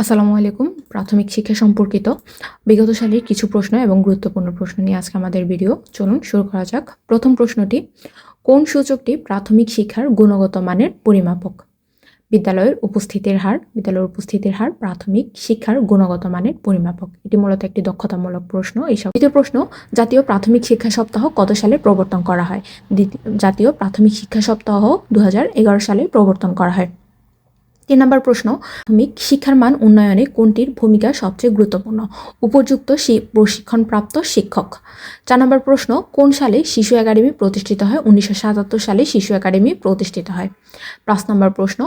আসসালামু আলাইকুম, প্রাথমিক শিক্ষা সম্পর্কিত বিগত সালের কিছু প্রশ্ন এবং গুরুত্বপূর্ণ প্রশ্ন নিয়ে আজকে আমাদের ভিডিও চলুন শুরু করা যাক। প্রথম প্রশ্নটি, কোন সূচকটি প্রাথমিক শিক্ষার গুণগত মানের পরিমাপক? বিদ্যালয়ের উপস্থিতির হার, বিদ্যালয়ের উপস্থিতির হার প্রাথমিক শিক্ষার গুণগত মানের পরিমাপক। এটি মূলত একটি দক্ষতামূলক প্রশ্ন। এইসব দ্বিতীয় প্রশ্ন, জাতীয় প্রাথমিক শিক্ষা সপ্তাহ কত সালে প্রবর্তন করা হয়? জাতীয় প্রাথমিক শিক্ষা সপ্তাহ দু হাজার এগারো সালে প্রবর্তন করা হয়। তিন নম্বর প্রশ্ন, প্রাথমিক শিক্ষার মান উন্নয়নে কোনটির ভূমিকা সবচেয়ে গুরুত্বপূর্ণ? উপযুক্ত প্রশিক্ষণপ্রাপ্ত শিক্ষক। চার নম্বর প্রশ্ন, কোন সালে শিশু একাডেমি প্রতিষ্ঠিত হয়? উনিশশো সাতাত্তর সালে শিশু একাডেমি প্রতিষ্ঠিত হয়। পাঁচ নম্বর প্রশ্ন,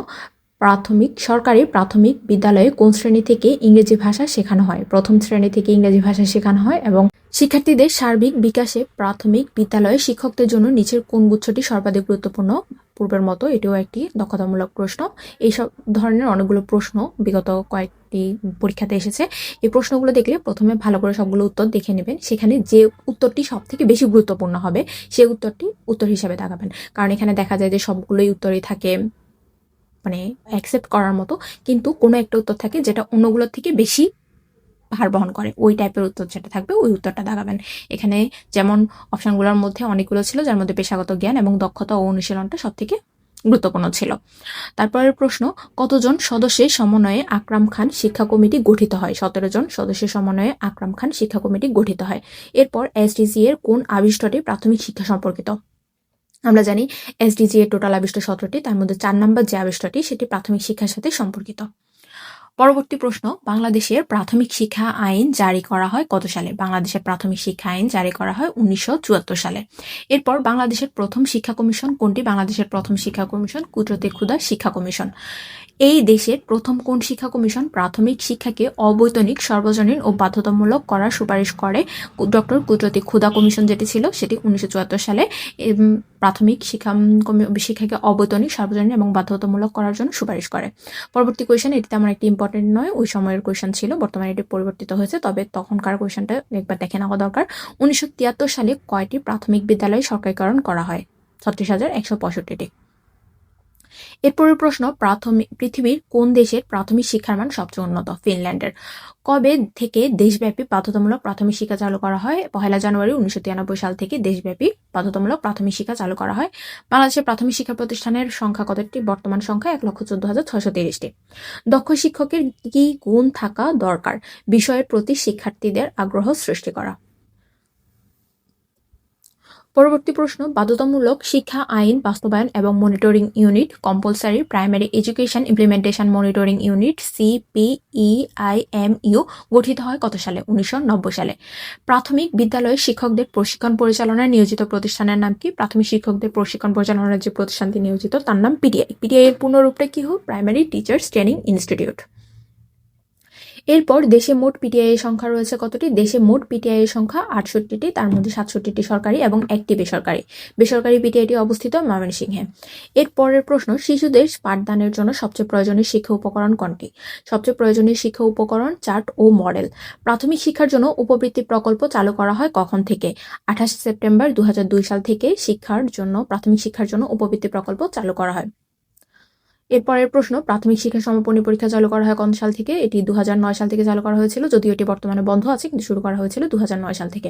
প্রাথমিক, সরকারি প্রাথমিক বিদ্যালয়ে কোন শ্রেণি থেকে ইংরেজি ভাষা শেখানো হয়? প্রথম শ্রেণি থেকে ইংরেজি ভাষা শেখানো হয় এবং শিক্ষার্থীদের সার্বিক বিকাশে প্রাথমিক বিদ্যালয়ে শিক্ষকদের জন্য নিচের কোন গুচ্ছটি সর্বাধিক গুরুত্বপূর্ণ? পূর্বের মতো এটিও একটি দক্ষতামূলক প্রশ্ন। এইসব ধরনের অনেকগুলো প্রশ্ন বিগত কয়েকটি পরীক্ষাতে এসেছে। এই প্রশ্নগুলো দেখলে প্রথমে ভালো করে সবগুলো উত্তর দেখে নেবেন। সেখানে যে উত্তরটি সব থেকে বেশি গুরুত্বপূর্ণ হবে সেই উত্তরটি উত্তর হিসাবে দেখাবেন কারণ এখানে দেখা যায় যে সবগুলোই উত্তরই থাকে মানে অ্যাকসেপ্ট করার মতো। কিন্তু কোনো একটা উত্তর থাকে যেটা অন্যগুলোর থেকে বেশি ভার বহন করে। ওই টাইপের উত্তর যেটা থাকবে, ওই উত্তরটা দাগাবেন। এখানে যেমন অপশনগুলোর মধ্যে অনেকগুলো ছিল, যার মধ্যে পেশাগত জ্ঞান এবং দক্ষতা ও অনুশীলনটা সব থেকে গুরুত্বপূর্ণ ছিল। তারপরের প্রশ্ন, কতজন সদস্যের সমন্বয়ে আকরাম খান শিক্ষা কমিটি গঠিত হয়? সতেরো জন সদস্যের সমন্বয়ে আকরাম খান শিক্ষা কমিটি গঠিত হয়। এরপর এসডিসি এর কোন আবিষ্টটি প্রাথমিক শিক্ষা সম্পর্কিত? আমরা জানি এসডিজি এর টোটাল আবিষ্ট সতেরোটি, তার মধ্যে চার নম্বর যে আবিষ্টটি, সেটি প্রাথমিক শিক্ষার সাথে সম্পর্কিত। পরবর্তী প্রশ্ন, বাংলাদেশের প্রাথমিক শিক্ষা আইন জারি করা হয় কত সালে? বাংলাদেশের প্রাথমিক শিক্ষা আইন জারি করা হয় উনিশশো চুয়াত্তর সালে। এরপর বাংলাদেশের প্রথম শিক্ষা কমিশন কোনটি? বাংলাদেশের প্রথম শিক্ষা কমিশন কুদরতে ক্ষুদা শিক্ষা কমিশন। এই দেশের প্রথম কোন শিক্ষা কমিশন প্রাথমিক শিক্ষাকে অবৈতনিক, সর্বজনীন ও বাধ্যতামূলক করার সুপারিশ করে? ডক্টর কুদরতি ক্ষুদা কমিশন যেটি ছিল সেটি উনিশশো চুয়াত্তর সালে প্রাথমিক শিক্ষা শিক্ষাকে অবৈতনিক, সর্বজনীন এবং বাধ্যতামূলক করার জন্য সুপারিশ করে। পরবর্তী কোয়েশন এটি তেমন একটি ইম্পর্টেন্ট নয়, ওই সময়ের কোয়েশন ছিল, বর্তমানে এটি পরিবর্তিত হয়েছে, তবে তখনকার কোয়েশনটা একবার দেখে নেওয়া দরকার। উনিশশো তিয়াত্তর সালে কয়টি প্রাথমিক বিদ্যালয় সরকারিকরণ করা হয়? ছত্রিশ হাজার একশো পঁয়ষট্টিটি। এরপরের প্রশ্ন প্রাথমিক পৃথিবীর কোন দেশের প্রাথমিক শিক্ষার মান সবচেয়ে উন্নত? ফিনল্যান্ডের। কবে থেকে দেশব্যাপী বাধ্যতামূলক প্রাথমিক শিক্ষা চালু করা হয়? পহেলা জানুয়ারি উনিশশো তিরানব্বই সাল থেকে দেশব্যাপী বাধ্যতামূলক প্রাথমিক শিক্ষা চালু করা হয়। বাংলাদেশের প্রাথমিক শিক্ষা প্রতিষ্ঠানের সংখ্যা কতটি? বর্তমান সংখ্যা এক লক্ষ চোদ্দ হাজার ছয়শো তিরিশটি। দক্ষ শিক্ষকের কি গুণ থাকা দরকার? বিষয়ের প্রতি শিক্ষার্থীদের আগ্রহ সৃষ্টি করা। পরবর্তী প্রশ্ন, বাধ্যতামূলক শিক্ষা, আইন, বাস্তবায়ন এবং monitoring unit compulsory primary education implementation monitoring unit CPEIMU গঠিত হয় কত সালে? উনিশশো নব্বই সালে। প্রাথমিক বিদ্যালয়ে শিক্ষকদের প্রশিক্ষণ পরিচালনায় নিয়োজিত প্রতিষ্ঠানের নাম কি? প্রাথমিক শিক্ষকদের প্রশিক্ষণ পরিচালনার যে প্রতিষ্ঠানটি নিয়োজিত, তার নাম পিডিআই পিডিআই এর পূর্ণরূপটা কি হোক? প্রাইমারি টিচার্স ট্রেনিং ইনস্টিটিউট এরপর দেশে মোট পিটিআই এর সংখ্যা রয়েছে কতটি? দেশে মোট পিটিআই এর সংখ্যা আটষট্টিটি, তার মধ্যে সাতষট্টিটি সরকারি এবং একটি বেসরকারি। বেসরকারি পিটিআইটি অবস্থিত ময়মনসিংহে। এর পরের প্রশ্ন, শিশুদের পাঠদানের জন্য সবচেয়ে প্রয়োজনীয় শিক্ষা উপকরণ কোনটি? সবচেয়ে প্রয়োজনীয় শিক্ষা উপকরণ, চার্ট ও মডেল। প্রাথমিক শিক্ষার জন্য উপবৃত্তি প্রকল্প চালু করা হয় কখন থেকে? আঠাশ সেপ্টেম্বর দু হাজার দুই সাল থেকে শিক্ষার জন্য, প্রাথমিক শিক্ষার জন্য উপবৃত্তি প্রকল্প চালু করা হয়। এরপরের প্রশ্ন, প্রাথমিক শিক্ষা সমাপনী পরীক্ষা চালু করা হয় কোন সাল থেকে? এটি দু হাজার নয় সাল থেকে চালু করা হয়েছিল, যদিও এটি বর্তমানে বন্ধ আছে, কিন্তু শুরু করা হয়েছিল দু হাজার নয় সাল থেকে।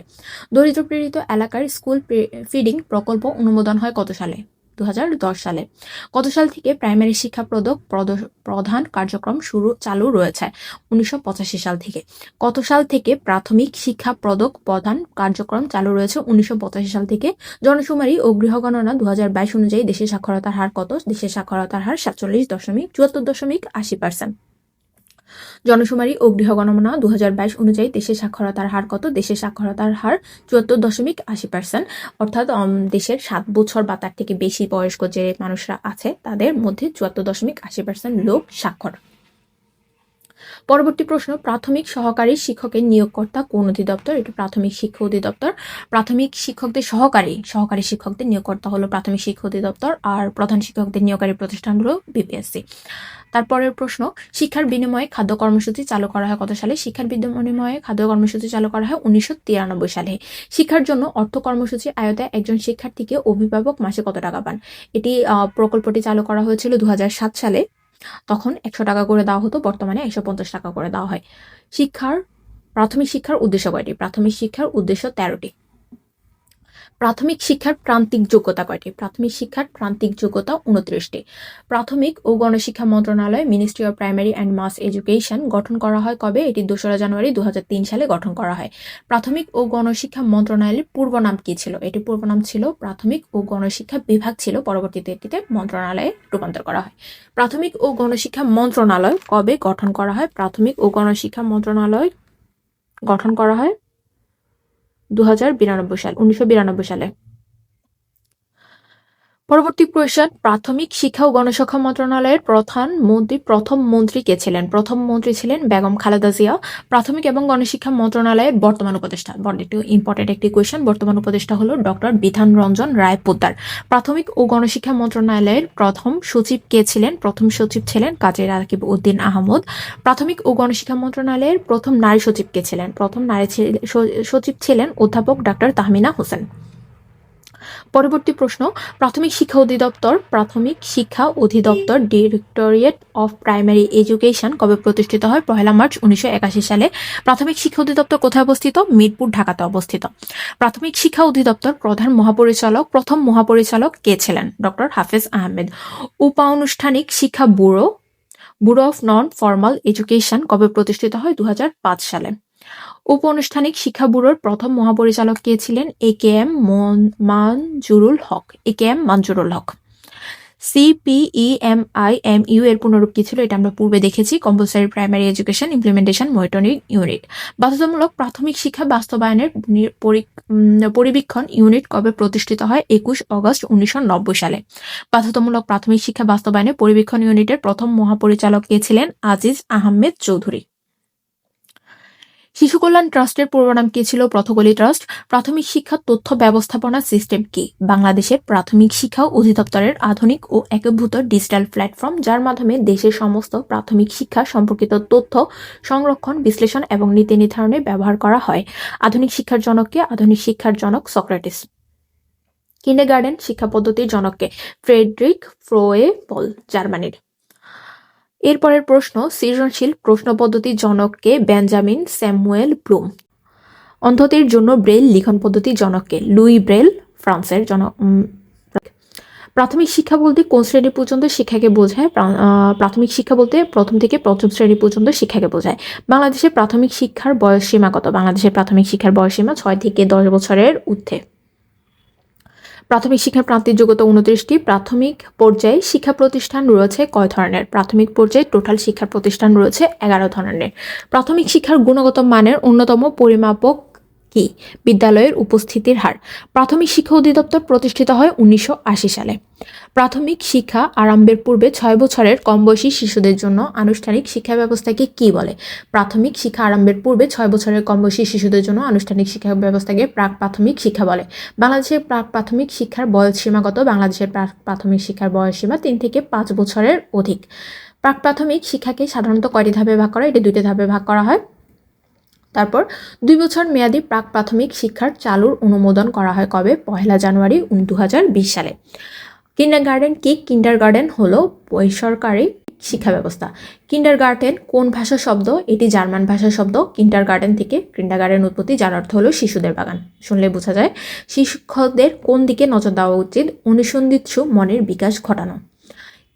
দরিদ্র প্রেরিত এলাকার স্কুল ফিডিং প্রকল্প অনুমোদন হয় কত সালে? দু হাজার দশ সালে। কত সাল থেকে প্রাইমারি শিক্ষা প্রদক প্রদ- প্রধান কার্যক্রম শুরু, চালু রয়েছে উনিশশো পঁচাশি সাল থেকে। কত সাল থেকে প্রাথমিক শিক্ষা প্রদক প্রধান কার্যক্রম চালু রয়েছে উনিশশো পঁচাশি সাল থেকে। জনশুমারি ও গৃহগণনা দু হাজার বাইশ অনুযায়ী দেশের সাক্ষরতার হার কত? দেশের সাক্ষরতার হার সাতচল্লিশ দশমিক চুয়াত্তর দশমিক আশি পার্সেন্ট জনশুমারি ও গৃহগণনা দু বাইশ অনুযায়ী দেশের সাক্ষরতার হার কত? দেশের সাক্ষরতার হার চুয়াত্তর দশমিক আশি পার্সেন্ট অর্থাৎ দেশের সাত বছর বা তার থেকে বেশি বয়স্ক যে মানুষরা আছে, তাদের মধ্যে চুয়াত্তর দশমিক আশি পার্সেন্ট লোক স্বাক্ষর। পরবর্তী প্রশ্ন, প্রাথমিক সহকারী শিক্ষকের নিয়োগকর্তা কোন অধিদপ্তর? এটি প্রাথমিক শিক্ষা অধিদপ্তর। প্রাথমিক শিক্ষকদের সহকারী সহকারী শিক্ষকদের নিয়োগকর্তা হলো প্রাথমিক শিক্ষা অধিদপ্তর আর প্রধান শিক্ষকদের নিয়োগকারী প্রতিষ্ঠান হলো বিপিএসসি। তারপরের প্রশ্ন, শিক্ষার বিনিময়ে খাদ্য কর্মসূচি চালু করা হয় কত সালে? শিক্ষার বিনিময়ে খাদ্য কর্মসূচি চালু করা হয় উনিশশো তিরানব্বই সালে। শিক্ষার জন্য অর্থ কর্মসূচি আয়তায় একজন শিক্ষার্থীকে অভিভাবক মাসে কত টাকা পান? এটি প্রকল্পটি চালু করা হয়েছিল দু হাজার সাত সালে। তখন একশো টাকা করে দেওয়া হতো, বর্তমানে একশো পঞ্চাশ টাকা করে দেওয়া হয়। শিক্ষার, প্রাথমিক শিক্ষার উদ্দেশ্য কয়টি? প্রাথমিক শিক্ষার উদ্দেশ্য তেরোটি। প্রাথমিক শিক্ষার প্রান্তিক যোগ্যতা কয়টি? প্রাথমিক শিক্ষার প্রান্তিক যোগ্যতা উনত্রিশটি। প্রাথমিক ও গণশিক্ষা মন্ত্রণালয় ministry of primary and mass education গঠন করা হয় কবে? এটি দোসরা জানুয়ারি দু হাজার তিন সালে গঠন করা হয়। প্রাথমিক ও গণশিক্ষা মন্ত্রণালয়ের পূর্ব নাম কি ছিল? এটি পূর্ব নাম ছিল প্রাথমিক ও গণশিক্ষা বিভাগ ছিল, পরবর্তীতে এটিতে মন্ত্রণালয়ে রূপান্তর করা হয়। প্রাথমিক ও গণশিক্ষা মন্ত্রণালয় কবে গঠন করা হয়? প্রাথমিক ও গণশিক্ষা মন্ত্রণালয় গঠন করা হয় দু হাজার বিরানব্বই সাল উনিশশো বিরানব্বই সালে। পরবর্তী কোয়েশন প্রাথমিক শিক্ষা ও গণশিক্ষা মন্ত্রণালয়ের প্রধান মন্ত্রী, প্রথম মন্ত্রী কে ছিলেন? প্রথম মন্ত্রী ছিলেন বেগম খালেদা জিয়া। প্রাথমিক এবং গণশিক্ষা মন্ত্রণালয়ের বর্তমান উপদেষ্টা। একটু ইম্পর্টেন্ট একটি কোয়েশন বর্তমান উপদেষ্টা হলো ডক্টর বিধান রঞ্জন রায় পোদ্দার। প্রাথমিক ও গণশিক্ষা মন্ত্রণালয়ের প্রথম সচিব কে ছিলেন? প্রথম সচিব ছিলেন কাজী রাকিব উদ্দিন আহমদ। প্রাথমিক ও গণশিক্ষা মন্ত্রণালয়ের প্রথম নারী সচিব কে ছিলেন? প্রথম নারী সচিব ছিলেন অধ্যাপক ডাক্তার তাহমিনা হোসেন। পরবর্তী প্রশ্ন, প্রাথমিক শিক্ষা অধিদপ্তর, প্রাথমিক শিক্ষা অধিদপ্তর ডিরেক্টরিয়েট অফ প্রাইমারি এডুকেশন কবে প্রতিষ্ঠিত হয়? পহেলা মার্চ উনিশশো একাশি সালে। প্রাথমিক শিক্ষা অধিদপ্তর কোথায় অবস্থিত? মিরপুর, ঢাকাতে অবস্থিত। প্রাথমিক শিক্ষা অধিদপ্তর প্রধান মহাপরিচালক, প্রথম মহাপরিচালক কে ছিলেন? ডক্টর হাফেজ আহমেদ। উপানুষ্ঠানিক শিক্ষা bureau bureau of non formal education কবে প্রতিষ্ঠিত হয়? দু হাজার পাঁচ সালে। উপ আনুষ্ঠানিক শিক্ষা ব্যুরোর প্রথম মহাপরিচালক কে ছিলেন? A K M Manzurul Haque. A K M Manzurul Haque. CPE M U এর পুনরূপ কি ছিল এটা আমরা পূর্বে দেখেছি। Compulsory, primary education, implementation, monitoring unit. বাধ্যতামূলক প্রাথমিক শিক্ষা বাস্তবায়নের পরিবীক্ষণ ইউনিট কবে প্রতিষ্ঠিত হয়? একুশ অগস্ট উনিশশো নব্বই সালে। বাধ্যতামূলক প্রাথমিক শিক্ষা বাস্তবায়নে পরিবীক্ষণ ইউনিটের প্রথম মহাপরিচালক কে ছিলেন? আজিজ আহমেদ চৌধুরী। শিশু কল্যাণ ট্রাস্টের পূর্ব নাম কি ছিল? পথকলি ট্রাস্ট, প্রাথমিক শিক্ষা তথ্য ব্যবস্থাপনা সিস্টেম কি? বাংলাদেশের প্রাথমিক শিক্ষা অধিদপ্তরের আধুনিক ও একীভূত ডিজিটাল প্ল্যাটফর্ম, যার মাধ্যমে দেশের সমস্ত প্রাথমিক শিক্ষা সম্পর্কিত তথ্য সংরক্ষণ, বিশ্লেষণ এবং নীতি নির্ধারণে ব্যবহার করা হয়। আধুনিক শিক্ষার জনককে আধুনিক শিক্ষার জনক সক্রেটিস। কিন্ডারগার্টেন শিক্ষা পদ্ধতির জনককে ফ্রেডরিক ফ্রোয়ে পল জার্মানির। এরপরের প্রশ্ন, সৃজনশীল প্রশ্ন পদ্ধতির জনককে বেঞ্জামিন স্যামুয়েল ব্লুম। অন্ধদের জন্য ব্রেল লিখন পদ্ধতির জনককে লুই ব্রেল ফ্রান্সের জনক প্রাথমিক শিক্ষা বলতে কোন শ্রেণি পর্যন্ত শিক্ষাকে বোঝায়? প্রাথমিক শিক্ষা বলতে প্রথম থেকে পঞ্চম শ্রেণি পর্যন্ত শিক্ষাকে বোঝায়। বাংলাদেশের প্রাথমিক শিক্ষার বয়স সীমা কত? বাংলাদেশের প্রাথমিক শিক্ষার বয়স সীমা ছয় থেকে দশ বছরের ঊর্ধ্বে। প্রাথমিক শিক্ষার প্রান্তিক যোগ্যতা উনত্রিশটি প্রাথমিক পর্যায়ে শিক্ষা প্রতিষ্ঠান রয়েছে কয় ধরনের? প্রাথমিক পর্যায়ে টোটাল শিক্ষা প্রতিষ্ঠান রয়েছে এগারো ধরনের। প্রাথমিক শিক্ষার গুণগত মানের অন্যতম পরিমাপক কি? বিদ্যালয়ের উপস্থিতির হার। প্রাথমিক শিক্ষা অধিদপ্তর প্রতিষ্ঠিত হয় উনিশশো আশি সালে। প্রাথমিক শিক্ষা আরম্ভের পূর্বে ছয় বছরের কম বয়সী শিশুদের জন্য আনুষ্ঠানিক শিক্ষা ব্যবস্থাকে কি বলে? প্রাথমিক শিক্ষা আরম্ভের পূর্বে ছয় বছরের কম বয়সী শিশুদের জন্য আনুষ্ঠানিক শিক্ষা ব্যবস্থাকে প্রাক প্রাথমিক শিক্ষা বলে। বাংলাদেশের প্রাক প্রাথমিক শিক্ষার বয়স সীমাগত বাংলাদেশের প্রাক প্রাথমিক শিক্ষার বয়স সীমা তিন থেকে পাঁচ বছরের অধিক। প্রাক প্রাথমিক শিক্ষাকে সাধারণত কয়টি ধাপে ভাগ করা? এটি দুইটি ধাপে ভাগ করা হয়। তারপর দুই বছর মেয়াদী প্রাক প্রাথমিক শিক্ষার চালুর অনুমোদন করা হয় কবে? পহেলা জানুয়ারি দু হাজার বিশ সালে। কিন্ডার গার্ডেন কি কিন্ডার গার্ডেন হলো? বেসরকারি শিক্ষা ব্যবস্থা। কিন্ডার গার্ডেন কোন ভাষা শব্দ? এটি জার্মান ভাষা শব্দ। কিন্ডার গার্ডেন থেকে কিন্ডার গার্ডেন উৎপত্তি যার অর্থ হলো শিশুদের বাগান। শুনলে বোঝা যায়, শিক্ষকদের কোন দিকে নজর দেওয়া উচিত? অনুসন্ধিৎসু মনের বিকাশ ঘটানো।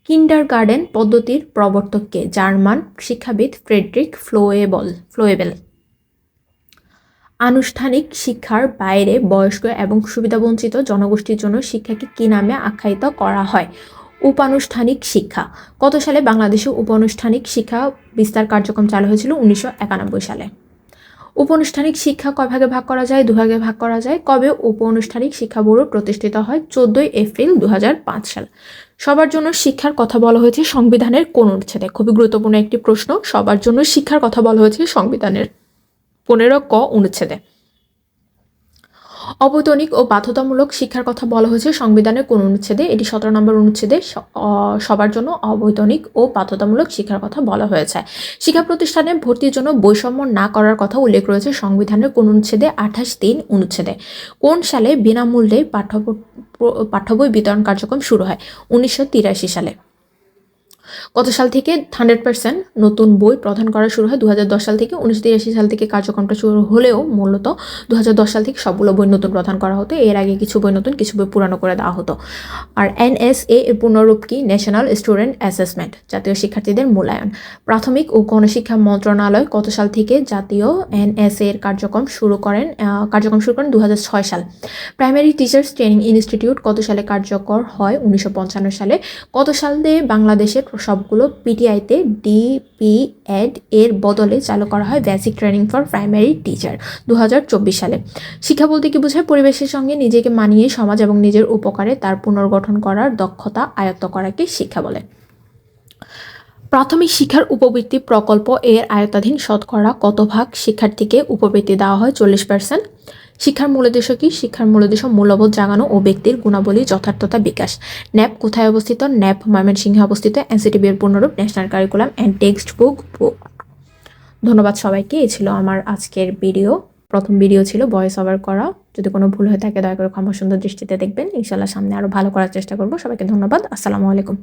কিন্ডার গার্ডেন পদ্ধতির প্রবর্তককে জার্মান শিক্ষাবিদ ফ্রেডরিক ফ্লোয়েবল ফ্লোয়েবেল আনুষ্ঠানিক শিক্ষার বাইরে বয়স্ক এবং সুবিধাবঞ্চিত জনগোষ্ঠীর জন্য শিক্ষাকে কী নামে আখ্যায়িত করা হয়? উপানুষ্ঠানিক শিক্ষা। কত সালে বাংলাদেশে উপানুষ্ঠানিক শিক্ষা বিস্তার কার্যক্রম চালু হয়েছিল? উনিশশো একানব্বই সালে। উপানুষ্ঠানিক শিক্ষা কয় ভাগে করা যায়? দু ভাগে ভাগ করা যায়। কবে উপানুষ্ঠানিক শিক্ষা ব্যুরো প্রতিষ্ঠিত হয়? চোদ্দই এপ্রিল দু হাজার পাঁচ সাল। সবার জন্য শিক্ষার কথা বলা হয়েছে সংবিধানের কোন অনুচ্ছেদে? খুবই গুরুত্বপূর্ণ একটি প্রশ্ন। সবার জন্য শিক্ষার কথা বলা হয়েছে সংবিধানের পনেরো ক অনুচ্ছেদে। অবৈতনিক ও বাধ্যতামূলক শিক্ষার কথা বলা হয়েছে সংবিধানের কোন অনুচ্ছেদে। এটি সতেরো নম্বর অনুচ্ছেদে সবার জন্য অবৈতনিক ও বাধ্যতামূলক শিক্ষার কথা বলা হয়েছে। শিক্ষা প্রতিষ্ঠানে ভর্তির জন্য বৈষম্য না করার কথা উল্লেখ রয়েছে সংবিধানের কোন অনুচ্ছেদে আঠাশ তিন অনুচ্ছেদে। কোন সালে বিনামূল্যে পাঠ্য পাঠ্য বই বিতরণ কার্যক্রম শুরু হয়? উনিশশো তিরাশি সালে। কত সাল থেকে হান্ড্রেড পার্সেন্ট নতুন বই প্রদান করা শুরু হয় দু হাজার দশ সাল থেকে, উনিশশো তিরাশি সাল থেকে কার্যক্রমটা শুরু হলেও মূলত দু হাজার দশ সাল থেকে সবগুলো বই নতুন প্রদান করা হতো। এর আগে কিছু বই নতুন, কিছু বই পুরানো করে দেওয়া হতো। আর এনএসএ এর পুনরূপ কি? ন্যাশনাল স্টুডেন্ট অ্যাসেসমেন্ট জাতীয় শিক্ষার্থীদের মূল্যায়ন। প্রাথমিক ও গণশিক্ষা মন্ত্রণালয় কত সাল থেকে জাতীয় এনএসএ এর কার্যক্রম শুরু করেন কার্যক্রম শুরু করেন দু হাজার ছয় সাল। প্রাইমারি টিচার্স ট্রেনিং ইনস্টিটিউট কত সালে কার্যকর হয় উনিশশো পঞ্চান্ন সালে। কত সালে বাংলাদেশের সবগুলো পিটিআইতে ডিপিএড এর বদলে চালু করা হয় basic training for primary teacher দু হাজার চব্বিশ সালে। শিক্ষা বলতে কি বোঝায়? পরিবেশের সঙ্গে নিজেকে মানিয়ে সমাজ এবং নিজের উপকারে তার পুনর্গঠন করার দক্ষতা আয়ত্ত করাকে শিক্ষা বলে। প্রাথমিক শিক্ষার উপবৃত্তি প্রকল্প এর আয়ত্তাধীন শতকরা কত ভাগ শিক্ষার্থীকে উপবৃত্তি দেওয়া হয়? চল্লিশ পার্সেন্ট শিক্ষার মূল উদ্দেশ্য কি? শিক্ষার মূল উদ্দেশ্য মূল্যবোধ জাগানো ও ব্যক্তির গুণাবলী যথার্থতা বিকাশ। ন্যাপ কোথায় অবস্থিত? ন্যাপ ময়মনসিংহে অবস্থিত এনসিটিভি এর পূর্ণরূপ national curriculum and text book ধন্যবাদ সবাইকে। এই ছিল আমার আজকের ভিডিও। প্রথম ভিডিও ছিল ভয়েস ওভার করা। যদি কোনো ভুল হয়ে থাকে, দয়া করে ক্ষমা সুন্দর দৃষ্টিতে দেখবেন। ইনশাল্লাহ সামনে আরও ভালো করার চেষ্টা করব। সবাইকে ধন্যবাদ। আসসালামু আলাইকুম।